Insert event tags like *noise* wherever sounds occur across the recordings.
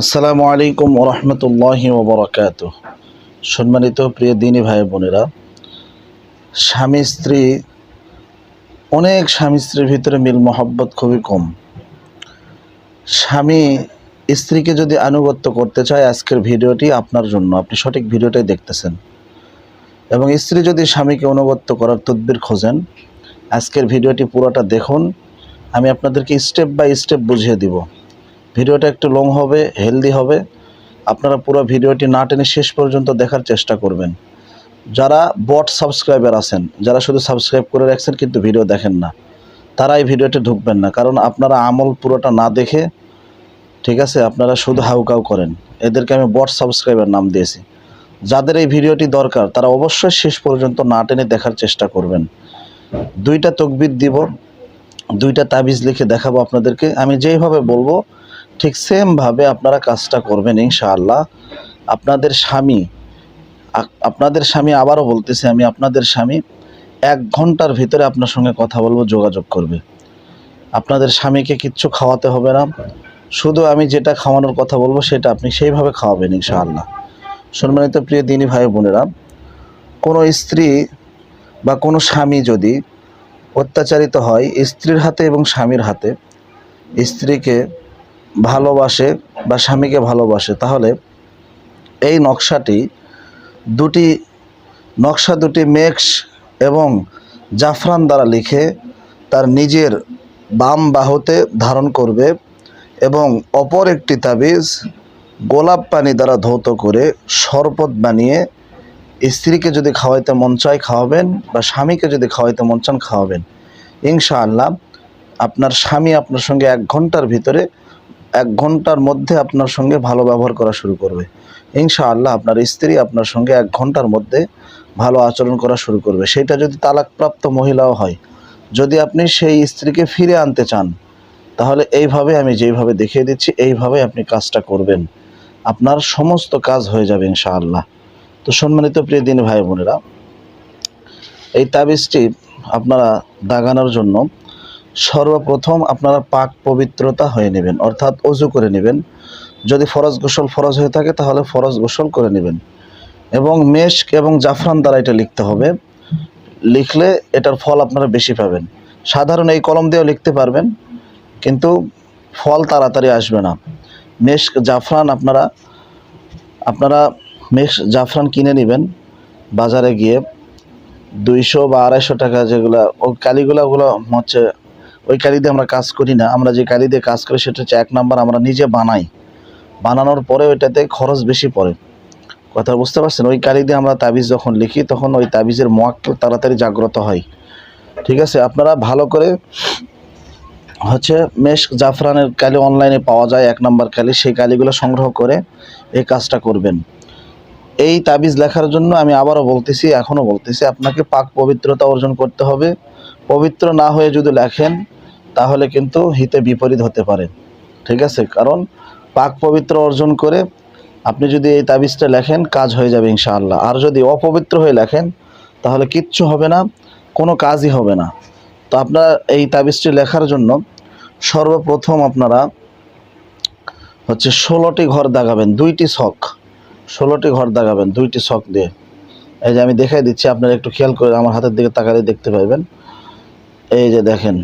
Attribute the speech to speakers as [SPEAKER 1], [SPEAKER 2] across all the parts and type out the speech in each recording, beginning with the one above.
[SPEAKER 1] আসসালামু আলাইকুম ওরহমতুল্লাহি ওবরাকাত সম্মানিত প্রিয় দিনী ভাই বোনেরা, স্বামী স্ত্রী, অনেক স্বামী স্ত্রীর ভিতরে মিল মহব্বত খুবই কম। স্বামী স্ত্রীকে যদি আনুগত্য করতে চায়, আজকের ভিডিওটি আপনার জন্য, আপনি সঠিক ভিডিওটাই দেখতেছেন। এবং স্ত্রী যদি স্বামীকে অনুগত্য করার তদবির খোঁজেন, আজকের ভিডিওটি পুরোটা দেখুন, আমি আপনাদেরকে স্টেপ বাই স্টেপ বুঝিয়ে দিব। ভিডিওটা একটু লং হবে হেলদি হবে। আপনারা পুরো ভিডিওটি না টেনে শেষ পর্যন্ত দেখার চেষ্টা করবেন। যারা বট সাবস্ক্রাইবার আছেন, যারা শুধু সাবস্ক্রাইব করে রাখছেন কিন্তু ভিডিও দেখেন না, তারা এই ভিডিওটি ঢুকবেন না। কারণ আপনারা আমল পুরোটা না দেখে, ঠিক আছে, আপনারা শুধু হাউকাউ করেন। এদেরকে আমি বট সাবস্ক্রাইবার নাম দিয়েছি। যাদের এই ভিডিওটি দরকার, তারা অবশ্যই শেষ পর্যন্ত না টেনে দেখার চেষ্টা করবেন। দুইটা তকবির দিব, দুইটা তাবিজ লিখে দেখাবো আপনাদেরকে। আমি যেইভাবে বলব ঠিক সেমভাবে আপনারা কাজটা করবেন ইনশাআল্লাহ। আপনাদের স্বামী আপনাদের স্বামী আবারও বলতেছি আমি, আপনাদের স্বামী এক ঘণ্টার ভিতরে আপনার সঙ্গে কথা বলব, যোগাযোগ করবে। আপনাদের স্বামীকে কিচ্ছু খাওয়াতে হবে না। শুধু আমি যেটা খাওয়ানোর কথা বলব, সেটা আপনি সেইভাবে খাওয়াবেন ইনশাআল্লাহ। সম্মানিত প্রিয় দিনী ভাই বোনেরা, কোনো স্ত্রী বা কোনো স্বামী যদি অত্যাচারিত হয় স্ত্রীর হাতে এবং স্বামীর হাতে, স্ত্রীকে ভালোবাসে বা স্বামীকে ভালোবাসে, তাহলে এই নকশাটি দুটি, নকশা দুটি মেক্স এবং জাফরান দ্বারা লিখে তার নিজের বাম বাহুতে ধারণ করবে এবং অপর একটি তাবিজ গোলাপ পানি দ্বারা ধৌত করে শরবত বানিয়ে স্ত্রীকে যদি খাওয়াইতে মন চায় খাওয়াবেন বা স্বামীকে যদি খাওয়াইতে মন চান খাওয়াবেন। ইনশাআল্লাহ আপনার স্বামী আপনার সঙ্গে এক ঘণ্টার ভিতরে এক ঘণ্টার মধ্যে আপনার সঙ্গে ভালো ব্যবহার করা শুরু করবে। ইনশাআল্লাহ আপনার স্ত্রী আপনার সঙ্গে এক ঘণ্টার মধ্যে ভালো আচরণ করা শুরু করবে। সেটা যদি তালাকপ্রাপ্ত মহিলাও হয়, যদি আপনি সেই স্ত্রীকে ফিরে আনতে চান, তাহলে এইভাবে আমি যেইভাবে দেখিয়ে দিচ্ছি, এইভাবে আপনি কাজটা করবেন। আপনার সমস্ত কাজ হয়ে যাবে ইনশাআল্লাহ। তো সম্মানিত প্রিয় দিন ভাই বোনেরা, এই তাবিজটি আপনারা দাগানোর জন্য সর্বপ্রথম আপনারা পাক পবিত্রতা হয়ে নেবেন, অর্থাৎ অজু করে নেবেন। যদি ফরজ গোসল ফরজ হয়ে থাকে, তাহলে ফরজ গোসল করে নেবেন। এবং মেশক এবং জাফরান দ্বারা এটা লিখতে হবে। লিখলে এটার ফল আপনারা বেশি পাবেন। সাধারণ এই কলম দিয়েও লিখতে পারবেন, কিন্তু ফল তাড়াতাড়ি আসবে না। মেশক, জাফরান আপনারা আপনারা মেশ জাফরান কিনে নেবেন বাজারে গিয়ে। দুইশো বা আড়াইশো টাকা যেগুলো ওই কালিগুলো ওগুলো হচ্ছে ওই কালি দিয়ে আমরা কাজ করি না। আমরা যে কালি দিয়ে কাজ করি সেটা হচ্ছে এক নাম্বার আমরা নিজে বানাই। বানানোর পরে ওইটাতে খরচ বেশি পড়ে। কথা বুঝতে পারছেন? ওই কালি দিয়ে আমরা তাবিজ যখন লিখি, তখন ওই তাবিজের মোয়াক্কেল তাড়াতাড়ি জাগ্রত হয়। ঠিক আছে? আপনারা ভালো করে হচ্ছে মেশ জাফরানের কালি অনলাইনে পাওয়া যায়, এক নাম্বার কালি সেই কালিগুলো সংগ্রহ করে এই কাজটা করবেন। এই তাবিজ লেখার জন্য আমি আবারও বলতেছি, এখনও বলতেছি, আপনাকে পাক পবিত্রতা অর্জন করতে হবে। পবিত্র না হয়ে যদি লেখেন, তাহলে কিন্তু হিতে বিপরীত হতে পারে। ঠিক আছে? কারণ পাক পবিত্র অর্জন করে আপনি যদি এই তাবিজটা লেখেন, কাজ হয়ে যাবে ইনশাআল্লাহ। আর যদি অপবিত্র হয়ে লেখেন, তাহলে কিচ্ছু হবে না, কোনো কাজই হবে না। তো আপনার এই তাবিজটি লেখার জন্য সর্বপ্রথম আপনারা হচ্ছে ষোলোটি ঘর দাগাবেন, দুইটি শখ ষোলোটি ঘর দাগাবেন, দুইটি শখ দিয়ে। এই যে আমি দেখাই দিচ্ছি, আপনারা একটু খেয়াল করে আমার হাতের দিকে তাকালে দেখতে পাবেন এই যে দেখেন।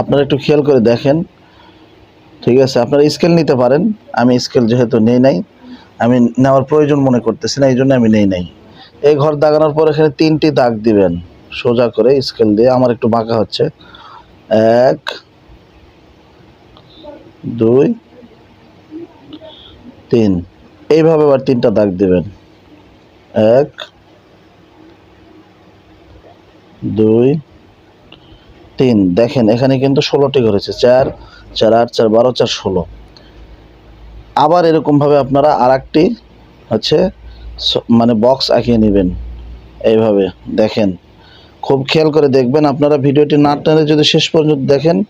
[SPEAKER 1] আপনারা একটু খেয়াল করে দেখেন। ঠিক আছে, আপনারা স্কেল নিতে পারেন। আমি স্কেল যেহেতু নেই নাই, আমি নেওয়ার প্রয়োজন মনে করতেছি না, এই জন্য আমি নেই নাই। এই ঘর দাগানোর পর এখানে তিনটি দাগ দিবেন, সোজা করে স্কেল দিয়ে। আমার একটু বাঁকা হচ্ছে। এক, দুই, তিন। এইভাবে আবার তিনটা দাগ দিবেন। এক, দুই, তিন। দেখেন, এখানে কিন্তু ষোলোটি ঘরেছে চার চার আট, চার বারো, চার ষোলো। আবার এরকমভাবে আপনারা আর একটি হচ্ছে মানে বক্স আঁকিয়ে নেবেন। এইভাবে দেখেন। খুব খেয়াল করে দেখবেন। আপনারা ভিডিওটি না টেনে যদি শেষ পর্যন্ত দেখেন,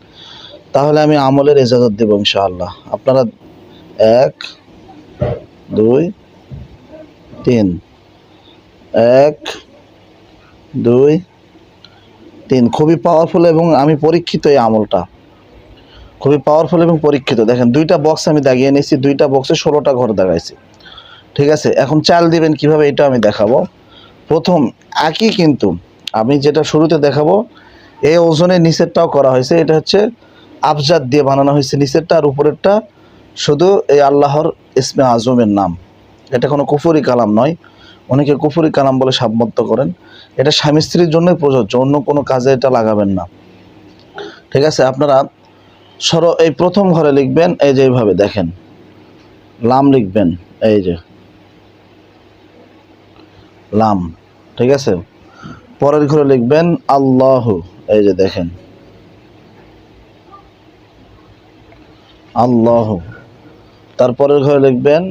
[SPEAKER 1] তাহলে আমি আমলের এজাজত দেবো ইনশাআল্লাহ। আপনারা এক, দুই, তিন। এক, দুই, তিন। খুবই পাওয়ারফুল এবং আমি পরীক্ষিত এই আমলটা। খুবই পাওয়ারফুল এবং পরীক্ষিত। দেখেন, দুইটা বক্স আমি দাগিয়ে নিয়েছি, দুইটা বক্সে ষোলোটা ঘর দাগাইছি। ঠিক আছে? এখন চাল দিবেন কীভাবে এটা আমি দেখাবো। প্রথম, একই কিন্তু আমি যেটা শুরুতে দেখাবো, এই ওজনের নিচেরটাও করা হয়েছে। এটা হচ্ছে আবজাদ দিয়ে বানানো হয়েছে নিচেরটা আর উপরেরটা। শুধু এই আল্লাহর ইসমে আজমের নাম। এটা কোনো কুফুরি কালাম নয়। অনেকে কুফুরি কালাম বলে সাব্যস্ত করেন। এটা স্বামী স্ত্রীর জন্যই প্রযোজ্য, অন্য কোনো কাজে এটা লাগাবেন না। ঠিক আছে, আপনারা সর, এই প্রথম ঘরে লিখবেন, এই যে এইভাবে দেখেন। লাম লিখবেন, এই যে। লাম, ঠিক আছে? পরের ঘরে লিখবেন, আল্লাহ, এই যে দেখেন। আল্লাহ। তারপরের ঘরে লিখবেন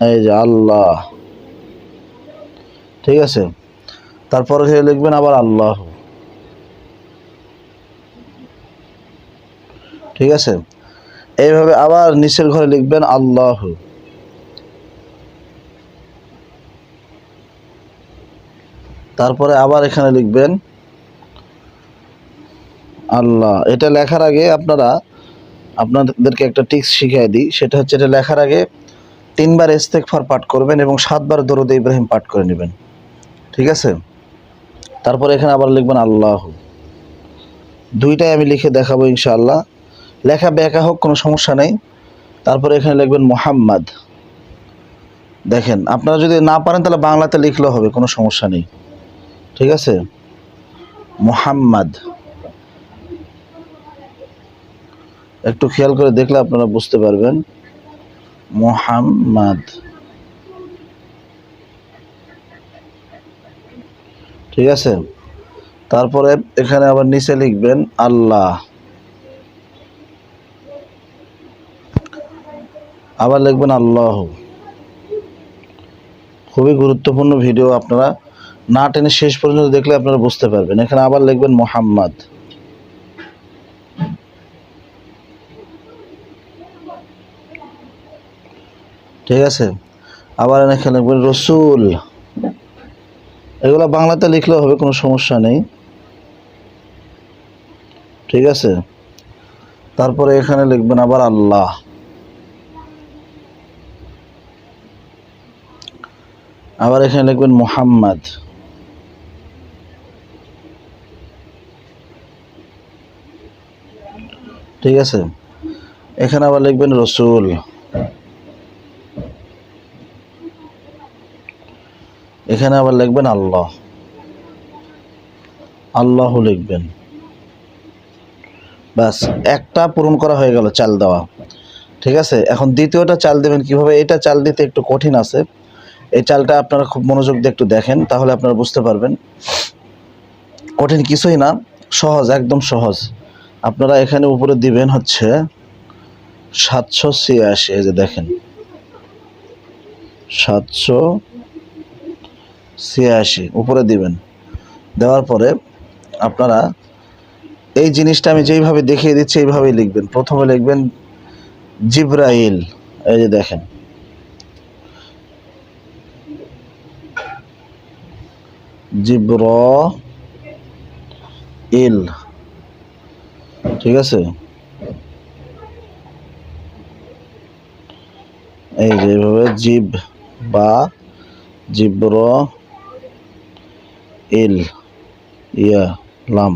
[SPEAKER 1] এই যে আল্লাহ। ঠিক আছে? তারপরে ঘরে লিখবেন আবার আল্লাহ। ঠিক আছে? এইভাবে আবার নিচের ঘরে লিখবেন আল্লাহ। তারপরে আবার এখানে লিখবেন আল্লাহ। এটা লেখার আগে আপনারা, আপনাদেরকে একটা টিক্স শিখিয়ে দিই। সেটা হচ্ছে এটা লেখার আগে তিনবার ইস্তেকফার পাঠ করবেন এবং সাতবার দরুদ ইব্রাহিম পাঠ করে নেবেন। ঠিক আছে? তারপরে এখানে আবার লিখবেন আল্লাহ। দুইটাই আমি লিখে দেখাবো ইনশাআল্লাহ। লেখা বেকা হোক, কোনো সমস্যা নেই। তারপরে এখানে লিখবেন মোহাম্মদ। দেখেন, আপনারা যদি না পারেন তাহলে বাংলাতে লিখলেও হবে, কোনো সমস্যা নেই। ঠিক আছে? মোহাম্মদ। একটু খেয়াল করে দেখলে আপনারা বুঝতে পারবেন। মোহাম্মদ। ঠিক আছে? তারপরে এখানে আবার নিচে লিখবেন আল্লাহ। আবার লিখবেন আল্লাহ। খুবই গুরুত্বপূর্ণ ভিডিও আপনারা। না টেনে শেষ পর্যন্ত দেখলে আপনারা বুঝতে পারবেন। এখানে আবার লিখবেন মোহাম্মদ। ঠিক আছে? আবার এখানে লিখবেন রসুল। এগুলো বাংলাতে লিখলেও হবে, কোনো সমস্যা নেই। ঠিক আছে? তারপরে এখানে লিখবেন আবার আল্লাহ। আবার এখানে লিখবেন মোহাম্মদ। ঠিক আছে? এখানে আবার লিখবেন রসুল। এখানে আবার লিখবেন আল্লাহ। আল্লাহ লিখবেন। ব্যাস, একটা পূরণ করা হয়ে গেল চাল দেওয়া। ঠিক আছে? এখন দ্বিতীয়টা চাল দেবেন কীভাবে? এটা চাল দিতে একটু কঠিন আছে। এই চালটা আপনারা খুব মনোযোগ দিয়ে একটু দেখেন, তাহলে আপনারা বুঝতে পারবেন। কঠিন কিছুই না, সহজ, একদম সহজ। আপনারা এখানে উপরে দিবেন হচ্ছে সাতশো ছিয়াশি, এই যে দেখেন। সাতশো ছিয়াশি, উপরে দিবেন। দেওয়ার পরে আপনারা এই জিনিসটা আমি যেইভাবে দেখিয়ে দিচ্ছি, এইভাবেই লিখবেন। প্রথমে লিখবেন জিব্রাইল। এই যে দেখেন। জিব্র ইল ঠিক আছে? এই যে এইভাবে জিব বা জিব্র ইল ইয়া, লাম।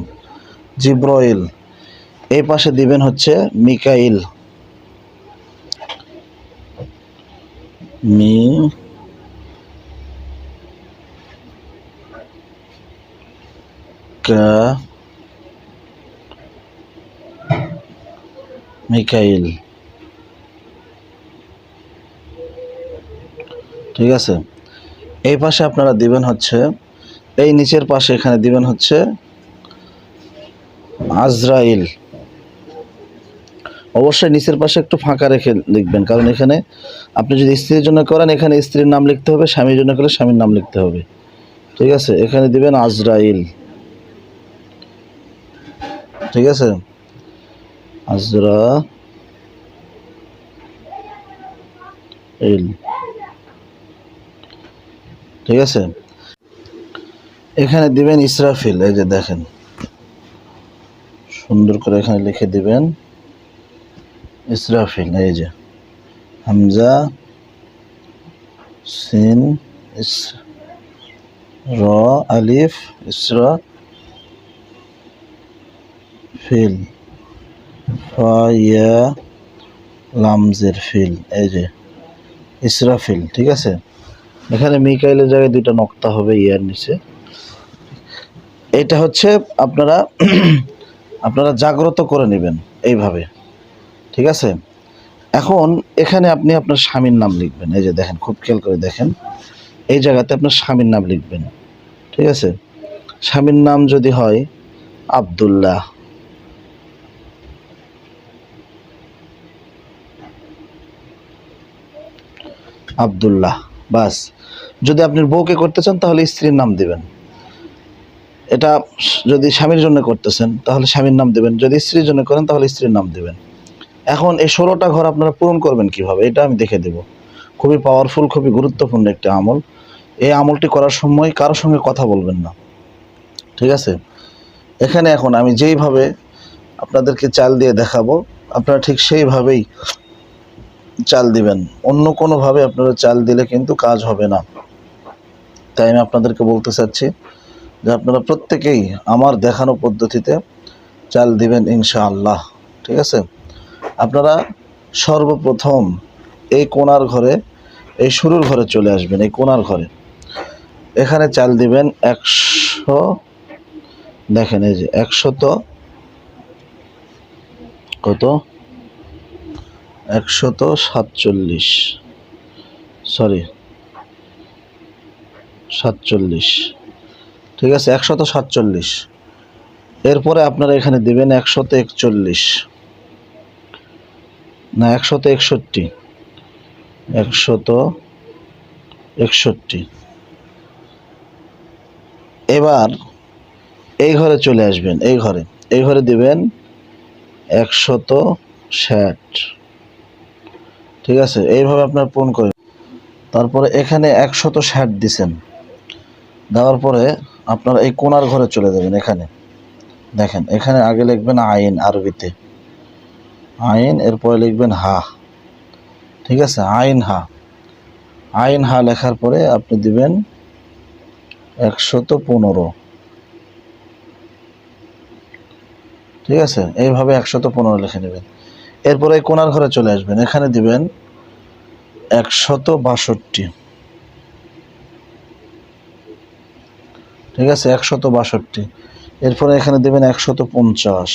[SPEAKER 1] জিব্রইল। এই পাশে দিবেন হচ্ছে মিকাইল। মি মিকাইল। ঠিক আছে? এই পাশে আপনারা দিবেন হচ্ছে এই নিচের পাশে এখানে দিবেন হচ্ছে আজরাইল। অবশ্যই নিচের পাশে একটু ফাঁকা রেখে লিখবেন, কারণ এখানে আপনি যদি স্ত্রীর জন্য করেন, এখানে স্ত্রীর নাম লিখতে হবে, স্বামীর জন্য করলে স্বামীর নাম লিখতে হবে। ঠিক আছে? এখানে দিবেন আজরাইল। ঠিক আছে? আজরা ঠিক আছে? এখানে দিবেন ইসরাফিল, এই যে দেখেন। সুন্দর করে এখানে লিখে দিবেন, ইসরাফিল, এই যে। হামজা, সিন, ইস, র, আলিফ, ইসরা, ফিল ফা ইয়া, লামজের ফিল, এই যে। ইসরাফিল, ঠিক আছে? এখানে মিকাইলের জায়গায় দুইটা নক্তা হবে ইয়ার নিচে। এটা হচ্ছে আপনারা আপনারা জাগ্রত করে নেবেন এইভাবে, ঠিক আছে? এখন এখানে আপনি আপনার স্বামীর নাম লিখবেন, এই যে দেখেন, খুব খেয়াল করে দেখেন, এই জায়গাতে আপনার স্বামীর নাম লিখবেন, ঠিক আছে? স্বামীর নাম যদি হয় আবদুল্লাহ। আবদুল্লাহ, বাস। যদি আপনি বউকে করতে চান তাহলে স্ত্রীর নাম দিবেন। এটা যদি স্বামীর জন্য করতেছেন, তাহলে স্বামীর নাম দেবেন। যদি স্ত্রীর জন্য করেন, তাহলে স্ত্রীর নাম দেবেন। এখন এই ষোলোটা ঘর আপনারা পূরণ করবেন কীভাবে, এটা আমি দেখে দেব। খুবই পাওয়ারফুল খুবই গুরুত্বপূর্ণ একটি আমল। এই আমলটি করার সময় কারোর সঙ্গে কথা বলবেন না। ঠিক আছে? এখানে এখন আমি যেইভাবে আপনাদেরকে চাল দিয়ে দেখাবো, আপনারা ঠিক সেইভাবেই চাল দিবেন। অন্য কোনোভাবে আপনারা চাল দিলে কিন্তু কাজ হবে না। তাই আমি আপনাদেরকে বলতে চাচ্ছি যে আপনারা প্রত্যেকেই আমার দেখানো পদ্ধতিতে চাল দিবেন ইনশাআল্লাহ, ঠিক আছে? আপনারা সর্বপ্রথম এই কোনার ঘরে, এই শুরুর ঘরে চলে আসবেন, এই কোনার ঘরে। এখানে চাল দিবেন একশো, দেখেন এই যে একশত কত? একশত সাতচল্লিশ সরি সাতচল্লিশ। ঠিক আছে, একশত সাতচল্লিশ। এরপরে আপনারা এখানে দিবেন একশত একচল্লিশ। না, একশত একষট্টি। একশত একষট্টি। এবার এই ঘরে চলে আসবেন, এই ঘরে। এই ঘরে দেবেন একশত ষাট। ঠিক আছে, এইভাবে আপনার পূরণ করেন। তারপরে এখানে একশত ষাট দিছেন। দেওয়ার পরে আপনারা এই কোনার ঘরে চলে যাবেন, এখানে। দেখেন, এখানে আগে লিখবেন আইন আরবিতে। আইন, এরপরে লিখবেন হা। ঠিক আছে? আইন হা। আইন হা লেখার পরে আপনি দিবেন একশত পনেরো। ঠিক আছে? এইভাবে একশত পনেরো লিখে নেবেন। এরপরে এই কোনার ঘরে চলে আসবেন। এখানে দিবেন একশত বাষট্টি। ঠিক আছে? একশত বাষট্টি। এরপরে এখানে দেবেন একশত পঞ্চাশ।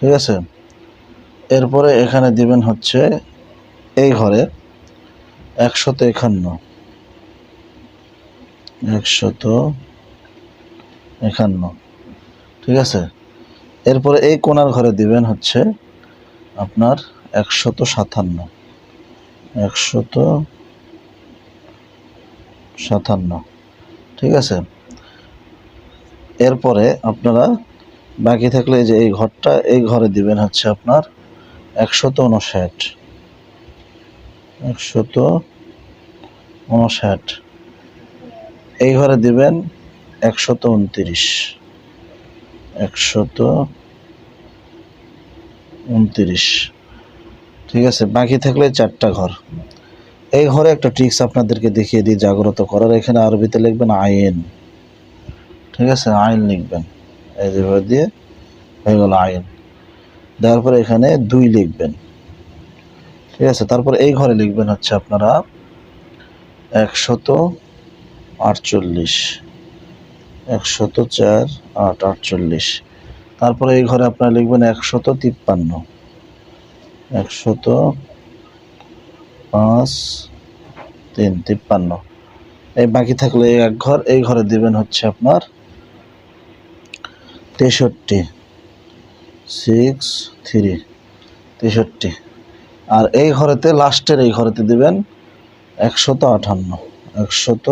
[SPEAKER 1] ঠিক আছে? এরপরে এখানে দিবেন হচ্ছে এই ঘরে একশত একান্ন। একশত একান্ন। ঠিক আছে? এরপরে এই কোনার ঘরে দিবেন হচ্ছে আপনার একশত সাতান্ন। একশত সাতান্ন। ঠিক আছে? এরপরে আপনারা বাকি থাকলে যে এই ঘরটা, এই ঘরে দিবেন হচ্ছে আপনার একশত উনষাট একশত উনষাট এই ঘরে দিবেন একশত উনত্রিশ। একশত উনত্রিশ। ঠিক আছে? বাকি থাকলে চারটা ঘর। এই ঘরে একটা ট্রিক্স আপনাদেরকে দেখিয়ে দিই, জাগ্রত করার। এখানে আরবিতে লিখবেন আইন। ঠিক আছে? আইন লিখবেন। এই যেভাবে দিয়ে হয়ে গেল আইন। দেওয়ার পরে এখানে দুই লিখবেন। ঠিক আছে? তারপর এই ঘরে লিখবেন হচ্ছে আপনারা একশত আটচল্লিশ। একশত চার আট আটচল্লিশ। তারপরে এই ঘরে আপনারা লিখবেন একশত তিপ্পান্ন। একশত পাঁচ, তিন, তিপ্পান্ন। এই বাকি থাকলে এক ঘর, এই ঘরে দিবেন হচ্ছে আপনার তেষট্টি। সিক্স থ্রি তেষট্টি। আর এই ঘরেতে লাস্টের এই ঘরেতে দিবেন একশত আটান্ন একশত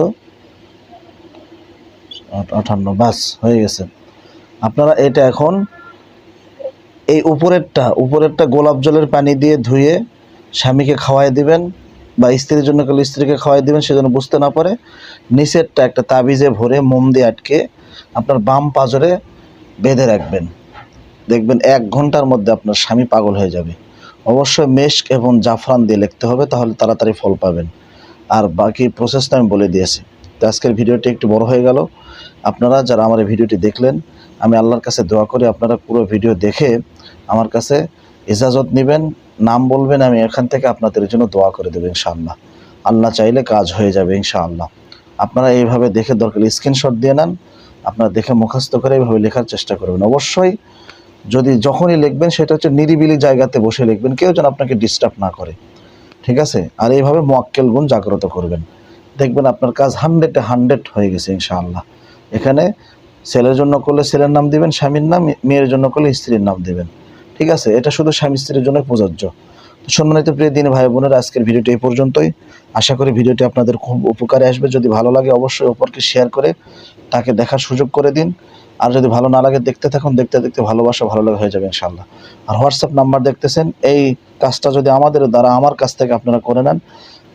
[SPEAKER 1] আটান্ন বাস হয়ে গেছে। আপনারা এটা এখন এই উপরেরটা উপরেরটা গোলাপ জলের পানি দিয়ে ধুয়ে স্বামীকে খাওয়াই দিবেন বা স্ত্রীর জন্য করলে স্ত্রীকে খাওয়াই দিবেন সেজন্য বুঝতে না পারে নিচেরটা একটা তাবিজে ভরে মোম দিয়ে আটকে আপনার বাম পাজরে বেঁধে রাখবেন। দেখবেন এক ঘণ্টার মধ্যে আপনার স্বামী পাগল হয়ে যাবে। অবশ্যই মেশক এবং জাফরান দিয়ে লিখতে হবে, তাহলে তাড়াতাড়ি ফল পাবেন। আর বাকি প্রসেসটা আমি বলে দিয়েছি। তো আজকের ভিডিওটি একটু বড় হয়ে গেল। আপনারা যারা আমার এই ভিডিওটি দেখলেন, আমি আল্লাহর কাছে দোয়া করি, আপনারা পুরো ভিডিও দেখে আমার কাছে ইজাজত নেবেন, নাম বলবেন, আমি এখান থেকে আপনাদের জন্য দোয়া করে দেবো ইনশাআল্লাহ। আল্লাহ চাইলে কাজ হয়ে যাবে ইনশাআল্লাহ। আপনারা এইভাবে দেখে দরকার স্ক্রিনশট দিয়ে নেন, আপনারা দেখে মুখস্থ করে এইভাবে লেখার চেষ্টা করবেন। অবশ্যই যদি যখনই লিখবেন, সেটা হচ্ছে নিরিবিলি জায়গাতে বসে লিখবেন, কেউ যেন আপনাকে ডিস্টার্ব না করে। ঠিক আছে? আর এইভাবে মোয়াক্কেল গুণ জাগ্রত করবেন। দেখবেন আপনার কাজ হান্ড্রেডে হান্ড্রেড হয়ে গেছে ইনশাআল্লাহ। এখানে ছেলের জন্য করলে ছেলের নাম দিবেন, স্বামীর নাম, মেয়ের জন্য করলে স্ত্রীর নাম দিবেন। ঠিক আছে? এটা শুধু স্বামী স্ত্রীর জন্য প্রযোজ্য। সম্মানিত প্রিয় দিন ভাই বোনের, আজকের ভিডিওটি এই পর্যন্তই। আশা করি ভিডিওটি আপনাদের খুব উপকারে আসবে। যদি ভালো লাগে অবশ্যই অপরকে শেয়ার করে তাকে দেখার সুযোগ করে দিন। আর যদি ভালো না লাগে দেখতে থাকুন, দেখতে দেখতে ভালোবাসা ভালো লাগে হয়ে যাবে ইনশাল্লাহ আর হোয়াটসঅ্যাপ নাম্বার দেখতেছেন, এই কাজটা যদি আমাদের দ্বারা আমার কাছ থেকে আপনারা করে নেন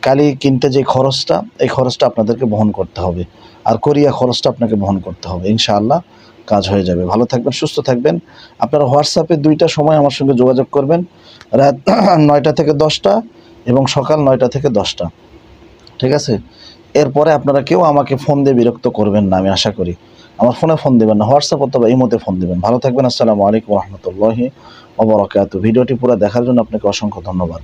[SPEAKER 1] কালি কিনতে যে খরচটা, এই খরচটা আপনাদেরকে বহন করতে হবে। আর কোরিয়া খরচটা আপনাকে বহন করতে হবে ইনশাআল্লাহ। কাজ হয়ে যাবে। ভালো থাকবেন, সুস্থ থাকবেন। আপনারা হোয়াটসঅ্যাপে দুইটা সময় আমার সঙ্গে যোগাযোগ করবেন। রাত *clears throat* নয়টা থেকে দশটা এবং সকাল নয়টা থেকে দশটা। ঠিক আছে? এরপরে আপনারা কেউ আমাকে ফোন দিয়ে বিরক্ত করবেন না, আমি আশা করি। আমার ফোনে ফোন দেবেন না, হোয়াটসঅ্যাপ অথবা ইমোতে ফোন দেবেন। ভালো থাকবেন, আসসালামু আলাইকুম রহমতুল্লাহি ওবরাকাতু ভিডিওটি পুরো দেখার জন্য আপনাকে অসংখ্য ধন্যবাদ।